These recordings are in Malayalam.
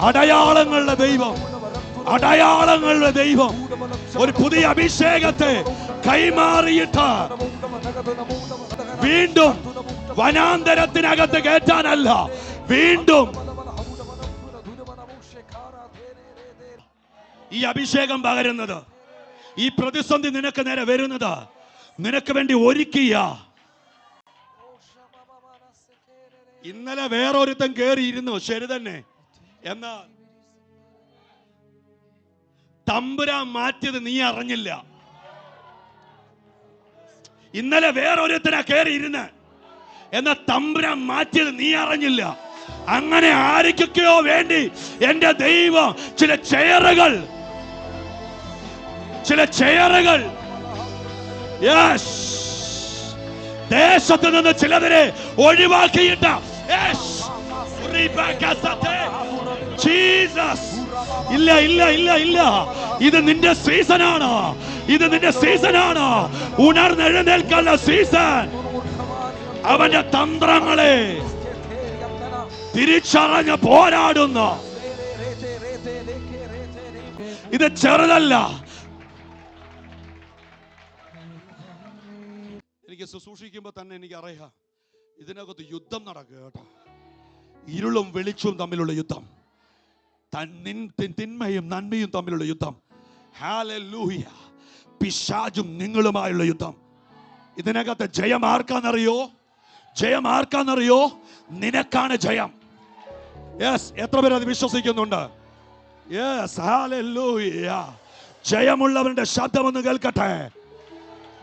അടയാളങ്ങളുടെ ദൈവം. അടയാളങ്ങളുടെ ദൈവം. ഒരു പുതിയ അഭിഷേകത്തെ കൈമാറിയിട്ട് വീണ്ടും വനാന്തരത്തിനകത്ത് കയറ്റാനല്ല വീണ്ടും ഈ അഭിഷേകം പകരുന്നത് ഈ പ്രതിസന്ധി നിനക്ക് നേരെ വരുന്നത് നിനക്ക് വേണ്ടി ഒരുക്കിയ ഇന്നലെ വേറൊരുത്തൻ കേറിയിരുന്നു ശരി തന്നെ. എന്നാൽ തമ്പുരാ മാറ്റിയത് നീ അറിഞ്ഞില്ല. ഇന്നലെ വേറൊരുത്തനാ കയറിയിരുന്ന് എന്ന തമ്പുരാ മാറ്റിയത് നീ അറിഞ്ഞില്ല. അങ്ങനെ ആർക്കൊക്കെയോ വേണ്ടി എന്റെ ദൈവം ചില ചെയറുകൾ ചില ചെയറുകൾ ദേശത്ത് നിന്ന് ചിലതിനെ ഒഴിവാക്കിയിട്ട് യെസ് ജീസസ് ഇല്ല ഇല്ല ഇല്ല ഇല്ല. ഇത് നിന്റെ സീസണാണ് ഇത് നിന്റെ സീസണാണ് ഉണർന്നെഴുന്നേൽക്കാനുള്ള സീസൺ അവന്റെ തന്ത്രങ്ങളെ തിരിച്ചറിഞ്ഞ് പോരാടുന്ന. ഇത് ചെറുതല്ല. എനിക്ക് ശുശ്രൂഷിക്കുമ്പോൾ തന്നെ എനിക്ക് അറിയാം ഇതിനകത്ത് യുദ്ധം നടക്കുക കേട്ടോ. ഇരുളും വെളിച്ചവും തമ്മിലുള്ള യുദ്ധം. തന്നിൻ തിന്മയും നന്മയും തമ്മിലുള്ള യുദ്ധം. ഹാലൂഹിയ പിശാജും നിങ്ങളുമായുള്ള യുദ്ധം. ഇതിനകത്ത് ജയം ആർക്കാന്നറിയോ? ജയം ആർക്കാന്നറിയോ? നിനക്കാണ് ജയം. യെസ് എത്ര പേര് അത് വിശ്വസിക്കുന്നുണ്ട്? യെസ് ഹാലൂയ ജയമുള്ളവന്റെ ശബ്ദമൊന്ന് കേൾക്കട്ടെ.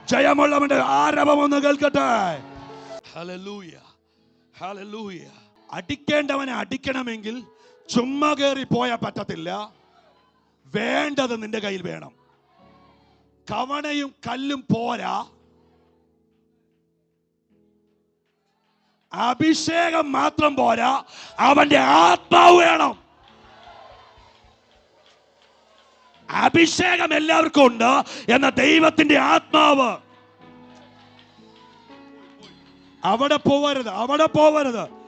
ജയമുള്ളവന്റെ ആരവമൊന്ന് കേൾക്കട്ടെ. ഹലൂയ ഹല്ലേലൂയ അടിക്കേണ്ടവനെ അടിക്കണമെങ്കിൽ ചുമ്മാ കയറി പോയാൽ പറ്റത്തില്ല. വേണ്ടത് നിന്റെ കയ്യിൽ വേണം. കവണയും കല്ലും പോരാ. അഭിഷേകം മാത്രം പോരാ. അവന്റെ ആത്മാവ് വേണം. അഭിഷേകം എല്ലാവർക്കും ഉണ്ട് എന്ന ദൈവത്തിന്റെ ആത്മാവ്. അവിടെ പോവരുത് അവിടെ പോവരുത്.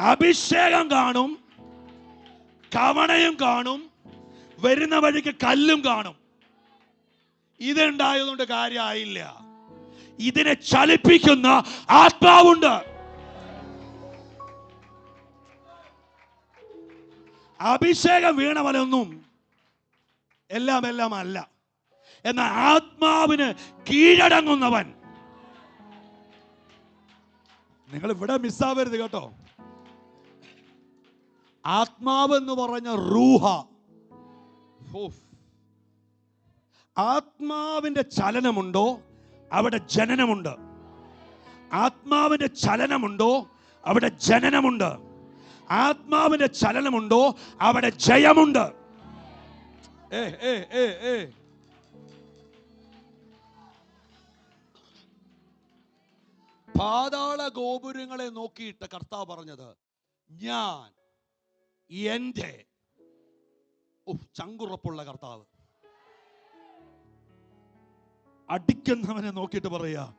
അഭിഷേകം കാണും കവണയും കാണും വരുന്ന വഴിക്ക് കല്ലും കാണും. ഇതുണ്ടായതുകൊണ്ട് കാര്യമായില്ല ഇതിനെ ചലിപ്പിക്കുന്ന ആത്മാവുണ്ട്. അഭിഷേകം വീണവനൊന്നും എല്ലാം എല്ലാം അല്ല. എന്നാൽ ആത്മാവിന് കീഴടങ്ങുന്നവൻ. നിങ്ങൾ ഇവിടെ മിസ്സാവരുത് കേട്ടോ. ആത്മാവ് എന്ന് പറഞ്ഞ റൂഹ. ആത്മാവിന്റെ ചലനമുണ്ടോ? അവിടെ ജനനമുണ്ട്. ആത്മാവിന്റെ ചലനമുണ്ടോ? അവിടെ ജനനമുണ്ട്. ആത്മാവിന്റെ ചലനമുണ്ടോ? അവിടെ ജയമുണ്ട്. ഏ ഏ ഏ ഏ. പാതാള ഗോപുരങ്ങളെ നോക്കിയിട്ട് കർത്താവ് പറഞ്ഞത് ഞാൻ എന്റെ ചങ്കുറപ്പുള്ള കർത്താവ്. അടിക്കുന്നവനെ നോക്കിയിട്ട് പറയാ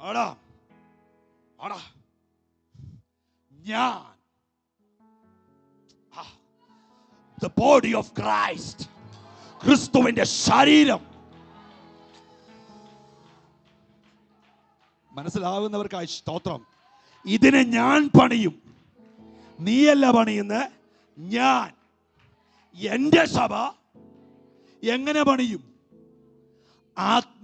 ആടാ ആടാ ഞാൻ ദ ബോഡി ഓഫ് ക്രൈസ്റ്റ് ക്രിസ്തുവിന്റെ ശരീരം. മനസ്സിലാവുന്നവർക്കായി സ്തോത്രം. ഇതിനെ ഞാൻ പണിയും. നീയല്ല പണിയുന്ന? ഞാൻ. എന്റെ സഭ എങ്ങനെ പണിയും? ആത്മ